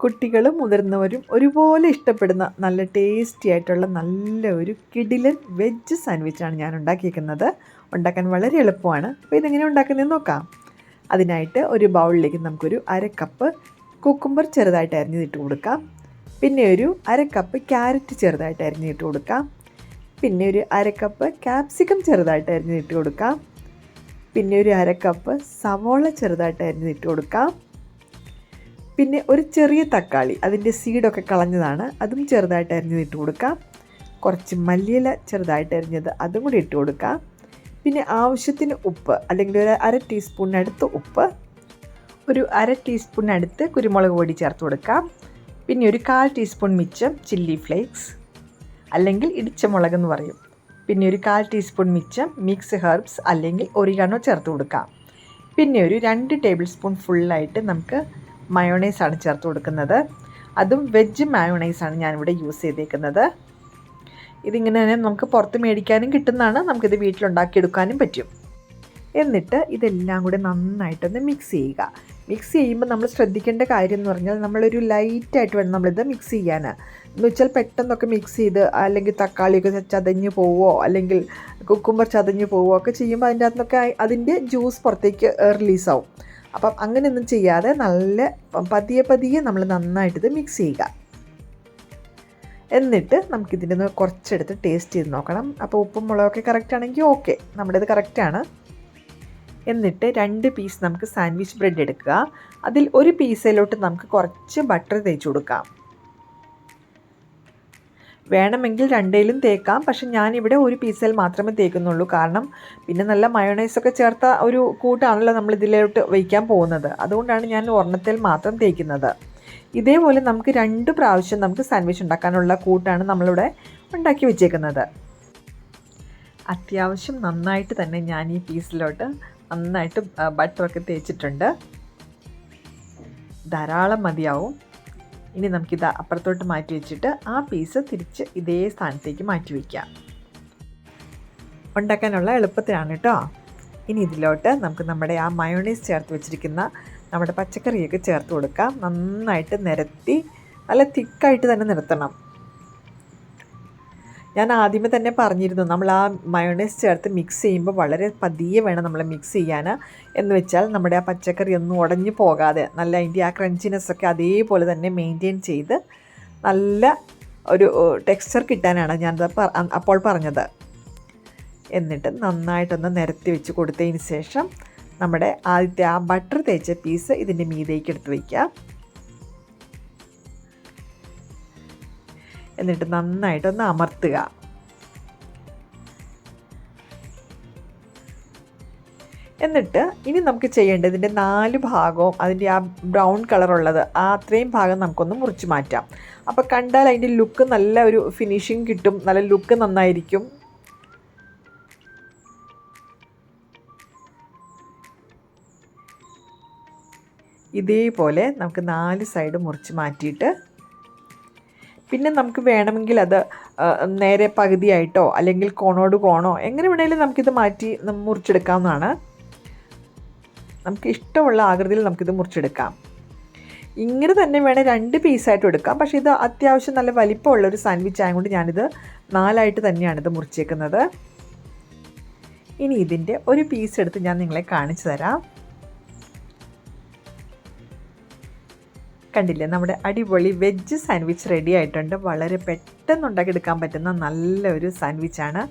കുട്ടികളും മുതിർന്നവരും ഒരുപോലെ ഇഷ്ടപ്പെടുന്ന നല്ല ടേസ്റ്റി ആയിട്ടുള്ള നല്ല ഒരു കിടിലൻ വെജ് സാൻഡ്വിച്ചാണ് ഞാൻ ഉണ്ടാക്കിയിരിക്കുന്നത് ഉണ്ടാക്കാൻ വളരെ എളുപ്പമാണ്. അപ്പോൾ ഇതെങ്ങനെ ഉണ്ടാക്കുന്നതെന്ന് നോക്കാം. അതിനായിട്ട് ഒരു ബൗളിലേക്ക് നമുക്കൊരു അര കപ്പ് കുക്കുംബർ ചെറുതായിട്ട് അരിഞ്ഞിട്ട് കൊടുക്കാം. പിന്നെ ഒരു അര കപ്പ് ക്യാരറ്റ് ചെറുതായിട്ട് അരിഞ്ഞിട്ട് കൊടുക്കാം. പിന്നെ ഒരു അര കപ്പ് ക്യാപ്സിക്കം ചെറുതായിട്ട് അരിഞ്ഞിട്ട് കൊടുക്കാം. പിന്നെ ഒരു അര കപ്പ് സവോള ചെറുതായിട്ട് അരിഞ്ഞിട്ട് കൊടുക്കാം. പിന്നെ ഒരു ചെറിയ തക്കാളി അതിന്റെ സീഡൊക്കെ കളഞ്ഞതാണ്. അതും ചെറുതായിട്ട് അരിഞ്ഞത് ഇട്ട് കൊടുക്കാം. കുറച്ച് മല്ലിയില ചെറുതായിട്ട് അരിഞ്ഞത് അതും കൂടി ഇട്ട് കൊടുക്കാം. പിന്നെ ആവശ്യത്തിന് ഉപ്പ് അല്ലെങ്കിൽ ഒരു അര ടീസ്പൂണിനടുത്ത് ഉപ്പ് ഒരു അര ടീസ്പൂണിനടുത്ത് കുരുമുളക് പൊടി ചേർത്ത് കൊടുക്കാം. പിന്നെ ഒരു കാൽ ടീസ്പൂൺ മിച്ചം ചില്ലി ഫ്ലേക്സ് അല്ലെങ്കിൽ ഇടിച്ച എന്ന് പറയും. പിന്നെ ഒരു കാൽ ടീസ്പൂൺ മിച്ചം മിക്സ് ഹെർബ്സ് അല്ലെങ്കിൽ ഒരിഗാണോ ചേർത്ത് കൊടുക്കാം. പിന്നെ ഒരു രണ്ട് ടേബിൾ സ്പൂൺ ഫുള്ളായിട്ട് നമുക്ക് മയോണൈസാണ് ചേർത്ത് കൊടുക്കുന്നത്. അതും വെജ് മയോണൈസാണ് ഞാനിവിടെ യൂസ് ചെയ്തേക്കുന്നത്. ഇതിങ്ങനെ തന്നെ നമുക്ക് പുറത്ത് മേടിക്കാനും കിട്ടുന്നതാണ്. നമുക്കിത് വീട്ടിലുണ്ടാക്കിയെടുക്കാനും പറ്റും. എന്നിട്ട് ഇതെല്ലാം കൂടെ നന്നായിട്ടൊന്ന് മിക്സ് ചെയ്യുക. മിക്സ് ചെയ്യുമ്പോൾ നമ്മൾ ശ്രദ്ധിക്കേണ്ട കാര്യം എന്ന് പറഞ്ഞാൽ നമ്മളൊരു ലൈറ്റായിട്ട് വേണം നമ്മളിത് മിക്സ് ചെയ്യാൻ. എന്ന് വെച്ചാൽ പെട്ടെന്നൊക്കെ മിക്സ് ചെയ്ത് അല്ലെങ്കിൽ തക്കാളിയൊക്കെ ചതഞ്ഞ് പോവോ അല്ലെങ്കിൽ കുക്കുമ്പർ ചതഞ്ഞ് പോവോ ഒക്കെ ചെയ്യുമ്പോൾ അതിന്റെ അകത്തൊക്കെ അതിന്റെ ജ്യൂസ് പുറത്തേക്ക് റിലീസാവും അപ്പം അങ്ങനെയൊന്നും ചെയ്യാതെ നല്ല പതിയെ പതിയെ നമ്മൾ നന്നായിട്ടിത് മിക്സ് ചെയ്യുക. എന്നിട്ട് നമുക്കിതിന്റെ ഒന്ന് കുറച്ചെടുത്ത് ടേസ്റ്റ് ചെയ്ത് നോക്കണം. അപ്പോൾ ഉപ്പും മുളകൊക്കെ കറക്റ്റ് ആണെങ്കിൽ ഓക്കെ നമ്മുടെ ഇത് കറക്റ്റാണ് എന്നിട്ട് രണ്ട് പീസ് നമുക്ക് സാൻഡ്വിച്ച് ബ്രെഡ് എടുക്കുക. അതിൽ ഒരു പീസിലോട്ട് നമുക്ക് കുറച്ച് ബട്ടർ തേച്ച് കൊടുക്കാം. വേണമെങ്കിൽ രണ്ടേലും തേക്കാം. പക്ഷെ ഞാനിവിടെ ഒരു പീസിൽ മാത്രമേ തേക്കുന്നുള്ളൂ. കാരണം പിന്നെ നല്ല മയോണൈസൊക്കെ ചേർത്ത ഒരു കൂട്ടാണല്ലോ നമ്മൾ ഇതിലോട്ട് വയ്ക്കാൻ പോകുന്നത്. അതുകൊണ്ടാണ് ഞാൻ ഒരെണ്ണത്തിൽ മാത്രം തേക്കുന്നത്. ഇതേപോലെ നമുക്ക് രണ്ട് പ്രാവശ്യം നമുക്ക് സാൻഡ്വിച്ച് ഉണ്ടാക്കാനുള്ള കൂട്ടാണ് നമ്മളിവിടെ ഉണ്ടാക്കി വെച്ചേക്കുന്നത്. അത്യാവശ്യം നന്നായിട്ട് തന്നെ ഞാൻ ഈ പീസിലോട്ട് നന്നായിട്ട് ബട്ടറൊക്കെ തേച്ചിട്ടുണ്ട്. ധാരാളം മതിയാവും. ഇനി നമുക്കിത് അപ്പുറത്തോട്ട് മാറ്റി വെച്ചിട്ട് ആ പീസ് തിരിച്ച് ഇതേ സ്ഥാനത്തേക്ക് മാറ്റി വയ്ക്കാം ഉണ്ടാക്കാനുള്ള എളുപ്പത്തിലാണ് കേട്ടോ ഇനി ഇതിലോട്ട് നമുക്ക് നമ്മുടെ ആ മയോണൈസ് ചേർത്ത് വെച്ചിരിക്കുന്ന നമ്മുടെ പച്ചക്കറിയൊക്കെ ചേർത്ത് കൊടുക്കാം. നന്നായിട്ട് നിരത്തി നല്ല തിക്കായിട്ട് തന്നെ നിരത്തണം. ഞാൻ ആദ്യമേ തന്നെ പറഞ്ഞിരുന്നു നമ്മൾ ആ മയോണൈസ് ചേർത്ത് മിക്സ് ചെയ്യുമ്പോൾ വളരെ പതിയെ വേണം നമ്മൾ മിക്സ് ചെയ്യാൻ എന്ന് വെച്ചാൽ നമ്മുടെ ആ പച്ചക്കറി ഒന്നും ഉടഞ്ഞു പോകാതെ നല്ല അതിന്റെ ആ ക്രഞ്ചിനെസ് ഒക്കെ അതേപോലെ തന്നെ മെയിന്റെയിൻ ചെയ്ത് നല്ല ഒരു ടെക്സ്ചർ കിട്ടാനാണ് ഞാനത് അപ്പോൾ പറഞ്ഞത്. എന്നിട്ട് നന്നായിട്ടൊന്ന് നിരത്തി വെച്ച് കൊടുത്തതിന് ശേഷം നമ്മുടെ ആദ്യത്തെ ആ ബട്ടർ തേച്ച പീസ് ഇതിന്റെ മീതേക്ക് എടുത്ത് വയ്ക്കുക എന്നിട്ട് നന്നായിട്ടൊന്ന് അമർത്തുക. എന്നിട്ട് ഇനി നമുക്ക് ചെയ്യേണ്ടത് ഇതിന്റെ നാല് ഭാഗവും അതിന്റെ ആ ബ്രൗൺ കളറുള്ളത് ആ അത്രയും ഭാഗം നമുക്കൊന്ന് മുറിച്ച് മാറ്റാം. അപ്പോൾ കണ്ടാൽ അതിന്റെ ലുക്ക് നല്ല ഒരു ഫിനിഷിങ് കിട്ടും. നല്ല ലുക്ക് നന്നായിരിക്കും. ഇതേപോലെ നമുക്ക് നാല് സൈഡ് മുറിച്ച് മാറ്റിയിട്ട് പിന്നെ നമുക്ക് വേണമെങ്കിൽ അത് നേരെ പകുതിയായിട്ടോ അല്ലെങ്കിൽ കോണോട് കോണോ എങ്ങനെ വേണമെങ്കിലും നമുക്കിത് മാറ്റി മുറിച്ചെടുക്കാവുന്നതാണ്. നമുക്ക് ഇഷ്ടമുള്ള ആകൃതിയിൽ നമുക്കിത് മുറിച്ചെടുക്കാം. ഇങ്ങനെ തന്നെ വേണം രണ്ട് പീസായിട്ട് എടുക്കാം. പക്ഷേ ഇത് അത്യാവശ്യം നല്ല വലിപ്പമുള്ള ഒരു സാൻഡ്വിച്ച് ആയതുകൊണ്ട് ഞാനിത് നാലായിട്ട് തന്നെയാണ് ഇത് മുറിച്ചേക്കുന്നത്. ഇനി ഇതിന്റെ ഒരു പീസ് എടുത്ത് ഞാൻ നിങ്ങളെ കാണിച്ചു തരാം. കണ്ടില്ലേ? നമ്മുടെ അടിപൊളി വെജ് സാൻഡ്വിച്ച് റെഡി ആയിട്ടുണ്ട്. വളരെ പെട്ടെന്ന് ഉണ്ടാക്കിയെടുക്കാൻ പറ്റുന്ന നല്ലൊരു സാൻഡ്വിച്ചാണ്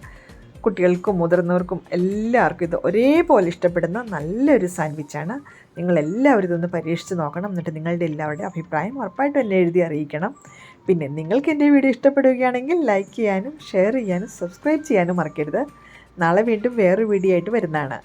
കുട്ടികൾക്കും മുതിർന്നവർക്കും എല്ലാവർക്കും ഇത് ഒരേപോലെ ഇഷ്ടപ്പെടുന്ന നല്ലൊരു സാൻഡ്വിച്ചാണ് നിങ്ങളെല്ലാവരും ഇതൊന്ന് പരീക്ഷിച്ച് നോക്കണം. എന്നിട്ട് നിങ്ങളുടെ എല്ലാവരുടെയും അഭിപ്രായം ഉറപ്പായിട്ടും എന്നെ എഴുതി അറിയിക്കണം. പിന്നെ നിങ്ങൾക്ക് എന്റെ വീഡിയോ ഇഷ്ടപ്പെടുകയാണെങ്കിൽ ലൈക്ക് ചെയ്യാനും ഷെയർ ചെയ്യാനും സബ്സ്ക്രൈബ് ചെയ്യാനും മറക്കരുത്. നാളെ വീണ്ടും വേറൊരു വീഡിയോ ആയിട്ട് വരുന്നതാണ്.